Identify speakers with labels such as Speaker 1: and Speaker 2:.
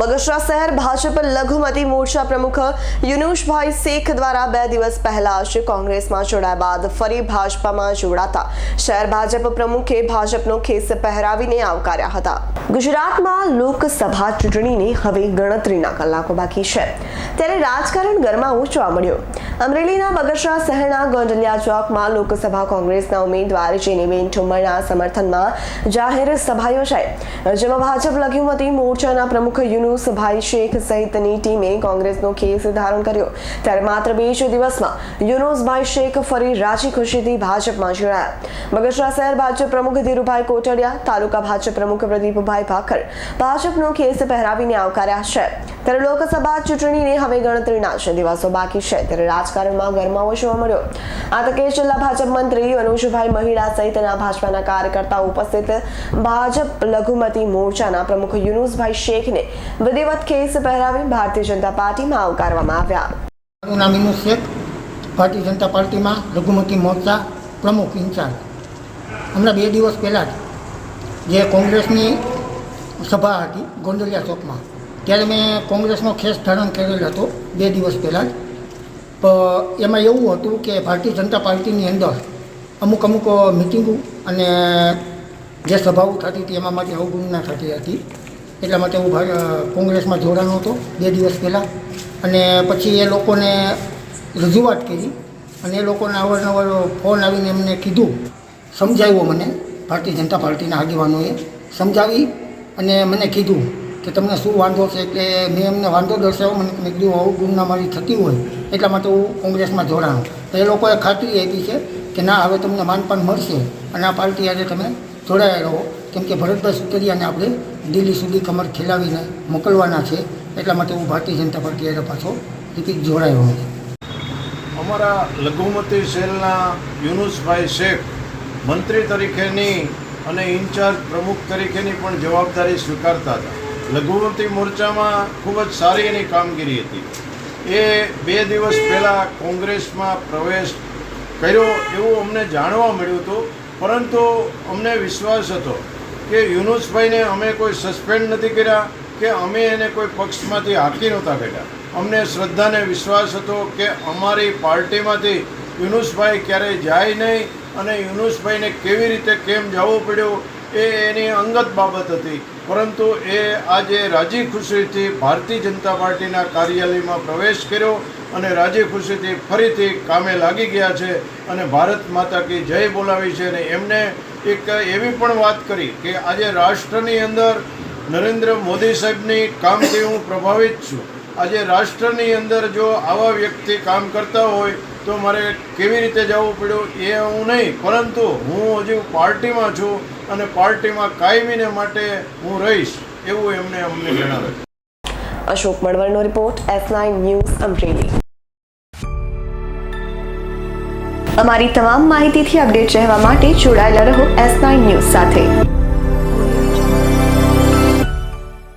Speaker 1: બગસરા શહેર ભાજપ લઘુમતી મોરચા પ્રમુખ યુનુષભાઈ શેખ દ્વારા બે દિવસ પહેલા આજે કોંગ્રેસમાં જોડાયા બાદ ફરી ભાજપામાં જોડાતા શહેર ભાજપ પ્રમુખે ભાજપનો ખેસ પહેરાવીને આવકાર્યા હતા. ગુજરાતમાં લોકસભા ચૂંટણીની હવે ગણતરીના કલાકો બાકી છે. ત્યારે રાજકારણ ગરમાવું જોવા મળ્યું. અમરેલીના બગસરા શહેરના ગોંડલિયા ચોકમાં લોકસભા કોંગ્રેસના ઉમેદવાર જેનીબેન ઠુમ્મરના સમર્થનમાં જાહેર સભા યોજાઈ. જેમાં ભાજપ લઘુમતી મોરચાના પ્રમુખ યુનુસભાઈ શેખ સહિતની ટીમે કોંગ્રેસનો કેસ ધારણ કર્યો. ત્યારે માત્ર બે જ દિવસમાં યુનુસભાઈ શેખ ફરી રાજી ખુશીથી ભાજપમાં જોડાયા. બગસરા શહેર ભાજપ પ્રમુખ ધીરુભાઈ કોટડિયા, તાલુકા ભાજપ પ્રમુખ પ્રદીપભાઈ ભાખર ભાજપનો કેસ પહેરાવીને આવકાર્યા છે. ત્યારે લોકસભા ચૂંટણીની હવે ગણતરીના જ દિવસો બાકી છે. ત્યારે રાજકારણમાં ગરમાવો જોવા મળ્યો. આ તકે છેલ્લા ભાજપ મંત્રી અનુજભાઈ મહિડા સહિતના ભાજપાના કાર્યકર્તાઓ ઉપસ્થિત. ભાજપ લઘુમતી મોરચાના પ્રમુખ યુનુસભાઈ શેખને વિધિવત કેસ પહેરાવી ભારતીય જનતા પાર્ટીમાં આવકારવામાં આવ્યા.
Speaker 2: મારું નામ યુનુસ શેખ. ભારતીય જનતા પાર્ટીમાં લઘુમતી મોરચા પ્રમુખ ઇન્ચાર્જ. હમણાં બે દિવસ પહેલાં જે કોંગ્રેસની સભા હતી ગોંડલિયા ચોકમાં. ત્યારે મેં કોંગ્રેસનો ખેસ ધારણ કરેલ હતો, બે દિવસ પહેલાં જ. એમાં એવું હતું કે ભારતીય જનતા પાર્ટીની અંદર અમુક અમુક મિટિંગો અને જે સભાઓ થતી હતી, એમાં માટે અવગણના થતી હતી. એટલા માટે હું કોંગ્રેસમાં જોડાનો હતો બે દિવસ પહેલાં. અને પછી એ લોકોને રજૂઆત કરી અને એ લોકોને અવારનવાર ફોન આવીને એમને કીધું, સમજાવ્યો મને, ભારતીય જનતા પાર્ટીના આગેવાનોએ સમજાવી અને મને કીધું કે તમને શું વાંધો છે એટલે મેં એમને વાંધો દર્શાવ્યો, મને મેં કીધું, આવું ગુમનામારી થતી હોય, એટલા માટે હું કોંગ્રેસમાં જોડાણો. તો એ લોકોએ ખાતરી આપી છે કે ના, હવે તમને માનપાન મળશે અને આ પાર્ટી આજે તમે જોડાયા રહો. કેમ કે ભરતભાઈ સુતરિયાને આપણે દિલ્હી સુધી કમર ખેલાવીને મોકલવાના છે, એટલા માટે હું ભારતીય જનતા પાર્ટી આજે પાછો રિપીટ જોડાયો છું.
Speaker 3: અમારા લઘુમતી સેલના યુનુસભાઈ શેખ મંત્રી તરીકેની અને ઇન્ચાર્જ પ્રમુખ તરીકેની પણ જવાબદારી સ્વીકારતા હતા. લઘુમતી મોરચામાં ખૂબ જ સારી એની કામગીરી હતી. એ બે દિવસ પહેલાં કોંગ્રેસમાં પ્રવેશ કર્યો એવું અમને જાણવા મળ્યું હતું, પરંતુ અમને વિશ્વાસ હતો કે યુનુસભાઈને અમે કોઈ સસ્પેન્ડ નથી કર્યા કે અમે એને કોઈ પક્ષમાંથી હાકી નહોતા કાઢ્યા. અમને શ્રદ્ધાને વિશ્વાસ હતો કે અમારી પાર્ટીમાંથી યુનુસભાઈ ક્યારેય જાય નહીં અને યુનુસભાઈને કેવી રીતે કેમ જવું પડ્યું એ એની અંગત બાબત હતી. પરંતુ એ આજે રાજી ખુશીથી ભારતીય જનતા પાર્ટીના કાર્યાલયમાં પ્રવેશ કર્યો અને રાજી ખુશીથી ફરીથી કામે લાગી ગયા છે અને ભારત માતા કી જય બોલાવી છે અને એમને એક એવી પણ વાત કરી કે આજે રાષ્ટ્રની અંદર નરેન્દ્ર મોદી સાહેબની કામથી હું પ્રભાવિત છું. આજે રાષ્ટ્રની અંદર જો આવા વ્યક્તિ કામ કરતા હોય તો મારે કેવી રીતે જવું પડ્યું એ હું નહીં, પરંતુ હું હજુ પાર્ટીમાં છું અને પાર્ટીમાં કાયમીને માટે હું રહીશ, એવું એમને અમને જણાવ્યું.
Speaker 1: Ashok મણવરનો report, S nine news, Amreli. અમારી તમામ માહિતીથી અપડેટ રહેવા માટે જોડાયેલા રહો એસ નાઇન ન્યૂઝ સાથે.